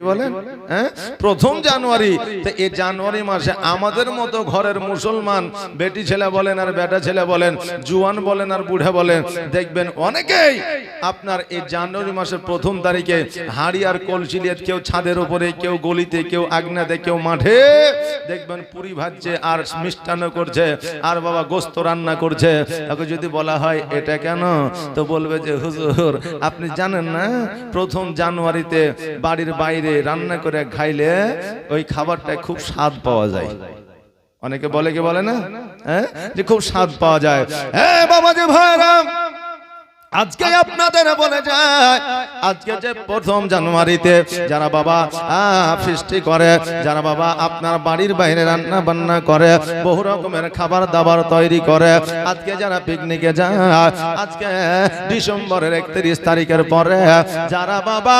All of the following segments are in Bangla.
বলেন? হ্যাঁ? প্রথম জানুয়ারি। তো এই জানুয়ারি মাসে আমাদের মতো ঘরের মুসলমান বেটি ছেলে বলেন আর বেটা ছেলে বলেন জুয়ান বলেন আর বুড়া বলেন দেখবেন অনেকেই আপনার এই জানুয়ারি মাসের প্রথম তারিখে হাড়ি আর কলসি কেউ ছাদের উপরে কেউ গলিতে কেউ আগনাতে কেউ মাঠে দেখবেন পুরি ভাজছে আর মিষ্টান্ন করছে আর বাবা গোস্ত রান্না করছে। তাকে যদি বলা হয় এটা কেন? তো বলবে যে হুজুর আপনি জানেন না? প্রথম জানুয়ারিতে বাড়ির বাইরে রান্না করে খাইলে ওই খাবারটা খুব স্বাদ পাওয়া যায়। অনেকে বলে, কি বলে না? হ্যাঁ? যে খুব স্বাদ পাওয়া যায়। হ্যাঁ বাবা যে ভাইরাম! আজকে আপনাদের বলে যায়, আজকে যে প্রথম জানুয়ারিতে যারা বাবা সৃষ্টি করে, যারা বাবা আপনার বাড়ির বাইরে রান্না বান্না করে, বহু রকমের খাবার দাবার তৈরি করে, আজকে যারা পিকনিকে যায়, আজকে ডিসেম্বরের একত্রিশ তারিখের পরে যারা বাবা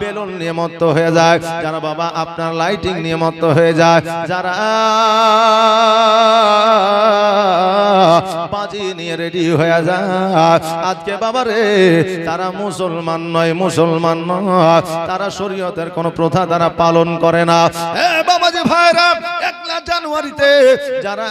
বেলুন নিয়ে মত্ত হয়ে যায়, যারা বাবা আপনার লাইটিং নিয়ে মত্ত হয়ে যায়, যারা বাজি নিয়ে রেডি হয়ে যায় আজকে বাবা রে তারা মুসলমান নয় মুসলমান নয়। তারা শরীয়তের কোন প্রথা তারা পালন করে না। বাবাজি ভাইরা, একলা জানুয়ারিতে যারা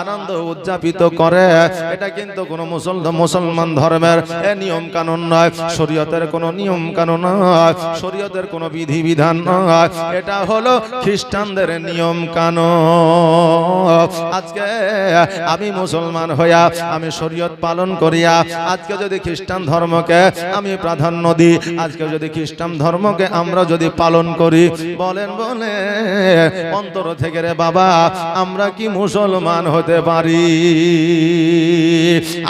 আনন্দ উদযাপিত করে, এটা কিন্তু কোন মুসল মুসলমান ধর্মের নিয়ম কানুন নয়। শরীয়তের কোন নিয়ম কানুন নয়। শরীয়তের কোন বিধি বিধান নয়। এটা হলো খ্রিস্টানদের নিয়ম কানুন আজকে আমি মুসলমান হইয়া, আমি শরীয়ত পালন করিয়া, আজকে যদি খ্রিস্টান ধর্মকে আমি প্রাধান্য দিই, আজকে যদি খ্রিস্টান ধর্মকে আমরা যদি পালন করি, বলেন বলে অন্তর থেকে রে বাবা, আমরা কি মুসলমান হতে পারি?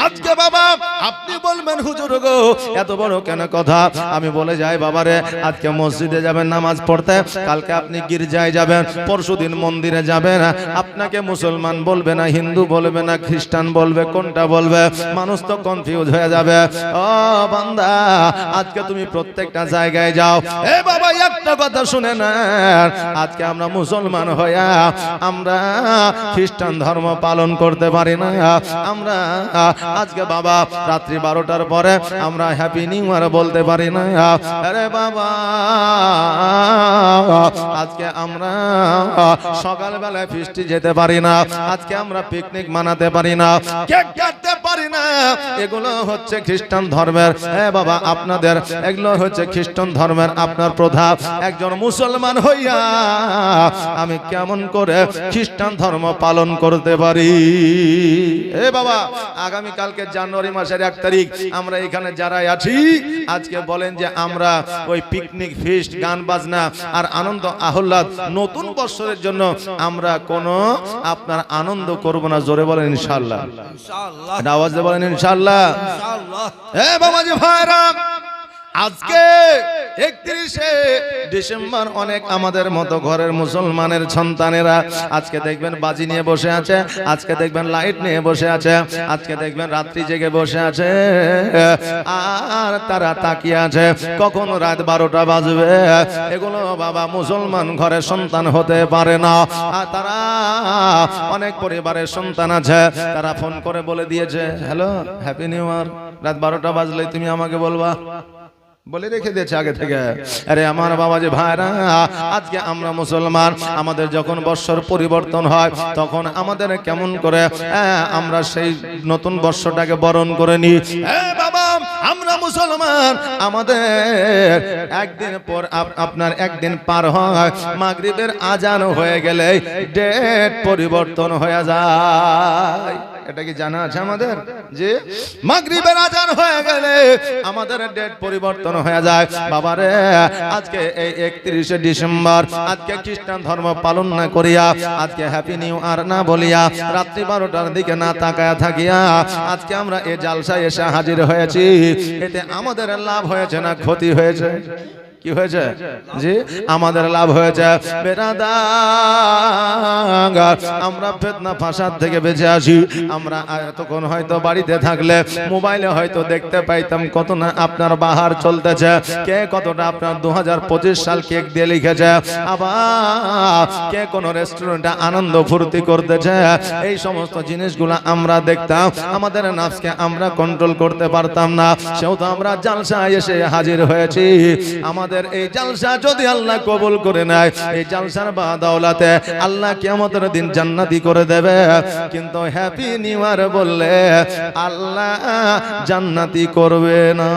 আজকে বাবা, আপনি বলবেন, হুজুর গো, এত বড় কেন কথা? আমি বলে যাই বাবারে আজকে মসজিদে যাবেন, নামাজ পড়তে, কালকে আপনি গির্জায় যাবেন পরশুদিন মন্দিরে যাবেন, আপনাকে মুসলমান বলবে না, হিন্দু বলবে না, খ্রিস্টান বলবে, কোনটা বলবে? মানুষ তো কনফিউজ হয়ে যাবে। ও বান্দা, আজকে তুমি প্রত্যেকটা জায়গায় যাও। এ বাবা, একটা কথা শুনে না আজকে আমরা মুসলমান হইয়া আমরা খ্রিস্টান ধর্ম পালন করতে পারি না। আমরা আজকে বাবা, রাত্রি বারোটার পরে আমরা হ্যাপি নিউ ইয়ার বলতে পারি না। আরে বাবা, আজকে আমরা সকালবেলায় ফিস্টি যেতে পারি না। আজকে আমরা পিকনিক মানাতে পারি না। কেক না? এগুলো হচ্ছে খ্রিস্টান ধর্মের। হ্যাঁ বাবা আপনাদের এগুলো হচ্ছে খ্রিস্টান ধর্মের আপনার প্রথা একজন মুসলমান হইয়া আমি কেমন করে খ্রিস্টান ধর্ম পালন করতে পারি? এ বাবা আগামী কালকে জানুয়ারি মাসের এক তারিখ আমরা এখানে যারা আছি আজকে বলেন যে আমরা ওই পিকনিক ফিস্ট গান বাজনা আর আনন্দ আহ্লাদ নতুন বছরের জন্য আমরা কোনো আপনার আনন্দ করব না জোরে বলেন ইনশাল্লাহ আওয়াজ বলেন ইনশাল্লাহ হ্যাঁ বাবাজি ভাইরা আজকে একত্রিশে ডিসেম্বর অনেক আমাদের মতো ঘরের মুসলমানের সন্তানেরা আজকে দেখবেন বাজি নিয়ে বসে আছে, আজকে দেখবেন লাইট নিয়ে বসে আছে, আজকে দেখবেন রাত্রি জেগে বসে আছে, আর তারা তাকিয়ে আছে, কখন রাত বারোটা বাজবে? এগুলো বাবা মুসলমান ঘরের সন্তান হতে পারে না। আর তারা অনেক পরিবারের সন্তান আছে, তারা ফোন করে বলে দিয়েছে হ্যালো হ্যাপি নিউ ইয়ার রাত বারোটা বাজলে তুমি আমাকে বলবা বলে রেখে দিয়েছে আগে থেকে। আরে আমার বাবা যে ভাইরা আজকে আমরা মুসলমান আমাদের যখন বৎসর পরিবর্তন হয় তখন আমাদের কেমন করে আমরা সেই নতুন বর্ষটাকে বরণ করে নিই। এ বাবা আমরা মুসলমান আমাদের একদিন পর আপনার একদিন পার হয় মাগরিবের আজান হয়ে গেলে ডেট পরিবর্তন হয়ে যায়। এটা কি জানা আছে আমাদের? যে মাগরিবের আজান হয়ে গেলে আমাদের ডেট পরিবর্তন হয়ে যায়। বাবারে, আজকে এই একত্রিশে ডিসেম্বর, আজকে খ্রিস্টান ধর্ম পালন না করিয়া, আজকে হ্যাপি নিউ আর না বলিয়া, রাত্রি বারোটার দিকে না তাকায়া থাকিয়া, আজকে আমরা এই জালসায় এসে হাজির হয়েছি। এতে আমাদের লাভ হয়েছে না ক্ষতি হয়েছে? কি হয়েছে? যে আমাদের লাভ হয়েছে। বেরাদাঙ্গার আমরা ফেতনা ফাসাদ থেকে বেঁচে আসি। আমরা এতক্ষণ হয়তো বাড়িতে থাকলে, মোবাইলে হয়তো দেখতে পাইতাম কত না আপনার বাহার চলতেছে। কে কতটা আপনার দু হাজার সাল কেক দিয়ে লিখেছে। আবার কে কোনো রেস্টুরেন্টে আনন্দ ফুর্তি করতেছে। এই সমস্ত জিনিসগুলো আমরা দেখতাম। আমাদের নাচকে আমরা কন্ট্রোল করতে পারতাম না। সেও তো আমরা জালসা এসে হাজির হয়েছি। আমাদের আমাদের এই জালসা যদি আল্লাহ কবুল করে নেয়, এই জালসার বাদাওলাতে আল্লাহ কিয়ামতের দিন জান্নাতি করে দেবে। কিন্তু হ্যাপি নিউ ইয়ার বললে আল্লাহ জান্নাতি করবে না।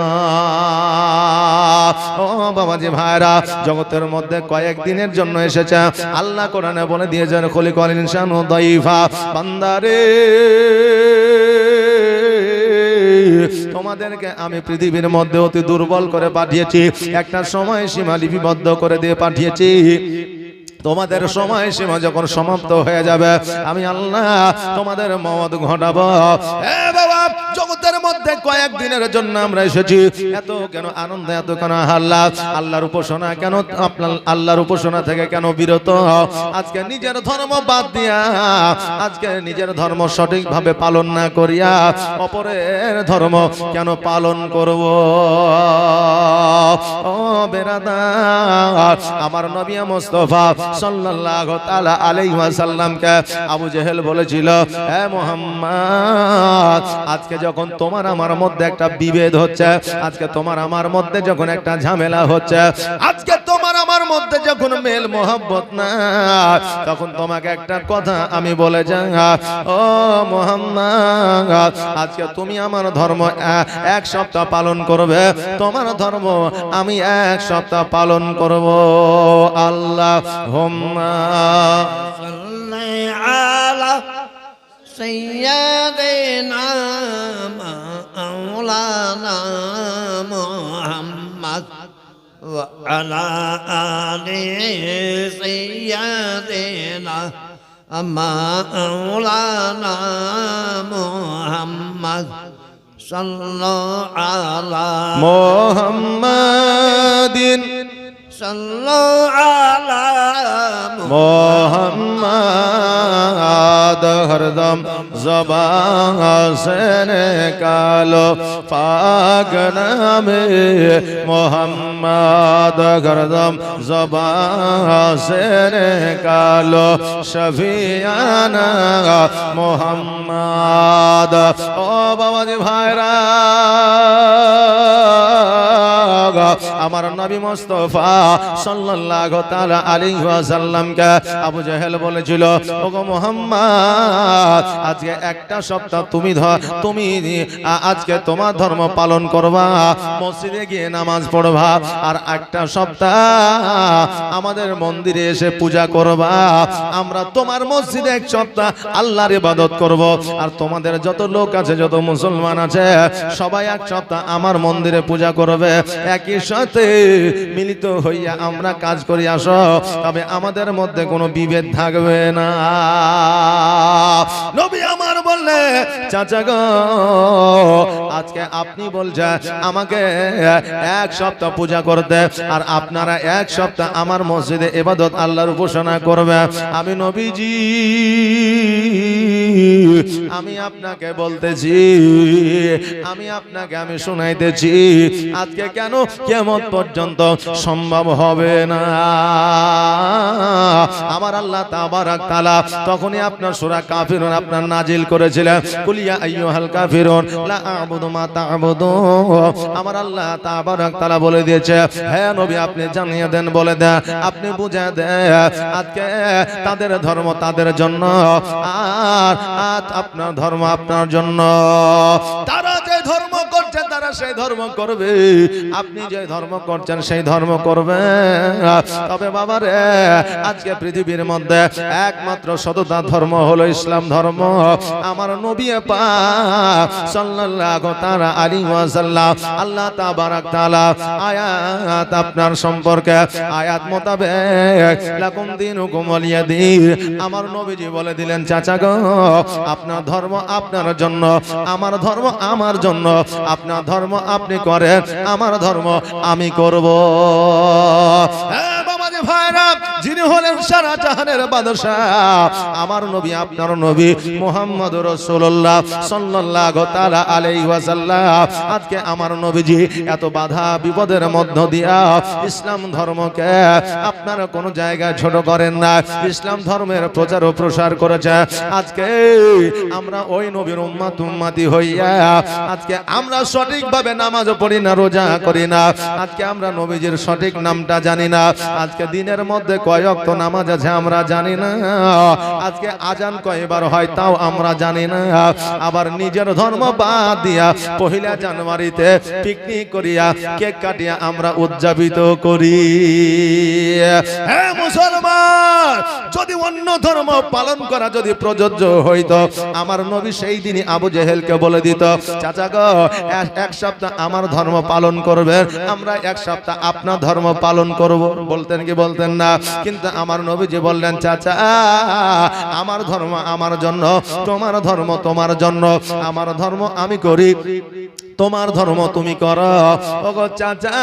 ও বাবাজি ভাইরা, জগতের মধ্যে কয়েক দিনের জন্য এসেছে। আল্লাহ কোরআনে বলে দিয়েছেন খলিকল ইনসান দাইফা। বান্দারে তোমাদেরকে আমি পৃথিবীর মধ্যে অতি দুর্বল করে পাঠিয়েছি। একটা সময় সীমা লিপিবদ্ধ করে দিয়ে পাঠিয়েছি। তোমাদের সময় সীমা যখন সমাপ্ত হয়ে যাবে আমি আল্লাহ তোমাদের মত ঘটাবো। বাবা জগতের মধ্যে কয়েক দিনের জন্য আমরা এসেছি। এত কেন আনন্দ এত কেন আল্লাহ আল্লাহর উপাসনা কেন আপনার আল্লাহর উপাসনা থেকে কেন বিরত? আজকে নিজের ধর্ম বাদ দিয়া আজকে নিজের ধর্ম সঠিকভাবে পালন না করিয়া অপরের ধর্ম কেন পালন করব? ও বেরাদার আমার নবী মুস্তফা সাল্লাল্লাহু তাআলা আলাইহি ওয়াসাল্লামকে আবু জেহেল বলেছিল, হে মুহাম্মদ, আজকে যখন তোমার আমার মধ্যে একটা বিভেদ হচ্ছে, আজকে তোমার আমার মধ্যে যখন একটা ঝামেলা হচ্ছে, আজকে যখন মেল মোহাব্বত না তখন তোমাকে একটা কথা আমি বলে যাই ও মোহাম্মদ আজকে তুমি আমার ধর্ম এ- এক সপ্তাহ পালন করবে তোমার ধর্ম আমি এক সপ্তাহ পালন করব আল্লাহ হোম্মা صل على سيدنا مولانا محمد وعلى آل سيدنا مولانا محمد صلوا على محمد صلوا على محمد মোহাম্মদ হরদম জবান সে কালো পাক নামে মোহাম্মদ হরদম জবান সে কালো শফিয়ানা মোহাম্মদ। ও বাবাজি ভাইরা। আমার নবী মুস্তাফা সাল্লাল্লাহু তাআলা আলাইহি ওয়াসাল্লামকে আবু জেহেল বলেছিল, ওগো মুহাম্মদ, আজকে একটা সপ্তাহ তুমি ধ- তুমি আজকে তোমার ধর্ম পালন করবা, মসজিদে গিয়ে নামাজ পড়বা, আর একটা সপ্তাহ আমাদের মন্দিরে এসে পূজা করবা। আমরা তোমার মসজিদে এক সপ্তাহ আল্লাহর ইবাদত করব, আর তোমাদের যত লোক আছে, যত মুসলমান আছে, সবাই এক সপ্তাহ আমার মন্দিরে পূজা করবে। একই সাথে মিলিত হইয়া আমরা কাজ করি, আসো। তবে আমাদের মধ্যে কোনো বিভেদ থাকবে না। নবী আমার বললে, চাচা গো, আজকে আপনি বলছেন আমাকে এক সপ্তাহ পূজা করতে, আর আপনারা এক সপ্তাহ আমার মসজিদে এবাদত আল্লাহর উপাসনা করবে আমি নবীজি, আমি আপনাকে বলতেছি, আমি আপনাকে আমি শুনাইতেছি, আজকে কেন কেমন পর্যন্ত সম্ভব হবে না। আমার আল্লাহ তাবারাক তখনই আপনার সূরা কাফিরুন আপনার নাজিল করেছিলেন। কুলিয়া আইয়ুহাল কাফিরুন, লা আ'বুদু মা আমার আল্লাহ তাআলা বলে দিয়েছে, হে নবী আপনি জানিয়ে দেন, বলে দেন, আপনি বুঝে দেন, আজকে তাদের ধর্ম তাদের জন্য, আর আপনার ধর্ম আপনার জন্য। তারা তারা সেই ধর্ম করবে। আপনি যে ধর্ম করছেন, সেই ধর্ম করবে। তবে বাবা রে, আজকে পৃথিবীর মধ্যে একমাত্র সততা ধর্ম হলো ইসলাম ধর্ম। আমার নবী পাক সাল্লাল্লাহু তাআলা আলাইহি ওয়াসাল্লাম আল্লাহ তাবারাক তাআলা আয়াত আপনার সম্পর্কে আয়াত মোতাবেক লাকুম দিনুকুম ওয়ালিয়া দিন আমার নবীজি বলে দিলেন, চাচা গো, আপনার ধর্ম আপনার জন্য, আমার ধর্ম আমার জন্য, আপনার ধর্ম আপনি করেন আমার ধর্ম আমি করব। ভাইরা যিনি হলেন সারা জাহানের বাদশাহ। আমার নবী, আপনার নবী মোহাম্মদ রসুল্লাহ সাল্লাল্লাহু তাআলা আজকে আমার নবীজি এত বাধা বিপদের মধ্য দিয়া ইসলাম ধর্মকে আপনার কোন জায়গায় ছোট করেন না। ইসলাম ধর্মের প্রচার ও প্রসার করেছে। আজকে আমরা ওই নবীর উম্মাত উম্মাতি হইয়া আজকে আমরা সঠিকভাবে নামাজও পড়ি না, রোজা করি না। আজকে আমরা নবীজির সঠিক নামটা জানি না। আজকে দিনের মধ্যে কয় অক্ত নামাজ আছে আমরা জানি না। আজকে আজান কয়বার হয় তাও আমরা জানি না। আবার নিজের ধর্ম বাদ দিয়া পহিলা জানুয়ারিতে পিকনিক করিয়া কেক কাটিয়া আমরা উদযাপিত করি। হ্যাঁ মুসলমান, যদি অন্য ধর্ম পালন করা যদি প্রযোজ্য হইতো, আমার নবী সেই দিনই আবু জেহেলকে বলে দিত, চাচা গো, এক সপ্তাহ আমার ধর্ম পালন করবে আমরা এক সপ্তাহ আপনার ধর্ম পালন করব। বলতেন কি বলতেন না? কিন্তু আমার নবীজি বললেন, চাচা, আমার ধর্ম আমার জন্য, তোমার ধর্ম তোমার জন্য, আমার ধর্ম আমি করি। তোমার ধর্ম তুমি করো। ওগো চাচা,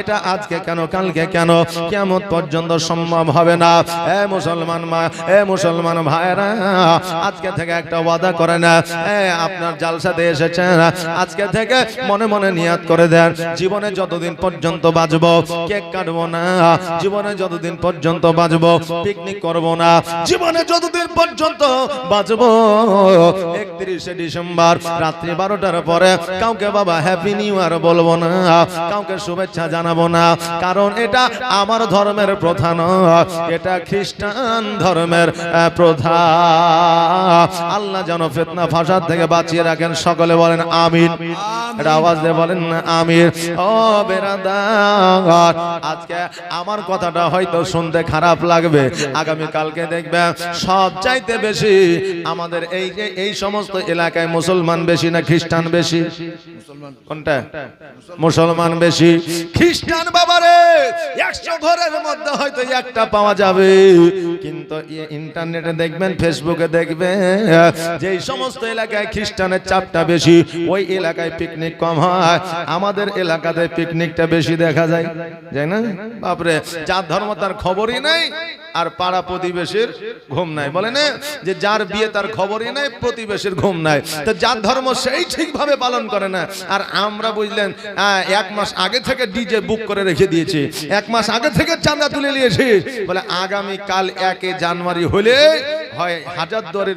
এটা আজকে কেন, কালকে কেন? কেমন পর্যন্ত সম্ভব হবে না। এ মুসলমান মা, এ মুসলমান ভাইরা আজকে থেকে একটা ওয়াদা করে না। এ আপনার জালসাতে এসেছেন, আজকে থেকে মনে মনে নিয়াত করে দেন। জীবনে যতদিন পর্যন্ত বাঁচবো, কেক কাটবো না। জীবনে যতদিন পর্যন্ত বাঁচবো পিকনিক করব না। জীবনে যতদিন পর্যন্ত বাঁচবো, একত্রিশে ডিসেম্বর, রাত্রি বারোটার পরে কাউকে বাবা হ্যাপি নিউ ইয়ার বলব না কাউকে শুভেচ্ছা জানাব না। কারণ এটা আমার ধর্মের প্রথা নয় এটা খ্রিস্টান ধর্মের প্রথা আল্লাহ যেন ফেতনা ফাসাদ থেকে বাঁচিয়ে রাখেন সকলে বলেন আমিন। এটা আওয়াজ দিয়ে বলেন না আমির ও বেরাদার আজকে আমার কথাটা হয়তো শুনতে খারাপ লাগবে আগামী কালকে দেখবে সব চাইতে বেশি আমাদের এই যে এই সমস্ত এলাকায় মুসলমান বেশি না খ্রিস্টান বেশি? কোনটা? মুসলমান বেশি। খ্রিস্টান বাবারে একশো ঘরের মধ্যে হয়তো একটা পাওয়া যাবে। কিন্তু ইন্টারনেটে দেখবেন ফেসবুকে দেখবেন যে সমস্ত এলাকায় খ্রিস্টানের চাপটা বেশি ওই এলাকায় পিকনিক কম হয়। আমাদের এলাকাতে পিকনিকটা বেশি দেখা যায়। যায় না? বাপরে যার ধর্ম তার খবরই নাই আর পাড়া প্রতিবেশীর ঘুম নাই। বলে না যে যার বিয়ে তার খবরই নাই প্রতিবেশীর ঘুম নাই। তো যার ধর্ম সেই ঠিকভাবে পালন করে না। আর আমরা বুঝলেন আহ, এক মাস আগে থেকে ডিজে বুক করে রেখে দিয়েছে। এক মাস আগে থেকে চাঁদা তুলে নিয়েছে। বলে আগামী কাল একে জানুয়ারি হলে হয় হাজার দুয়ারের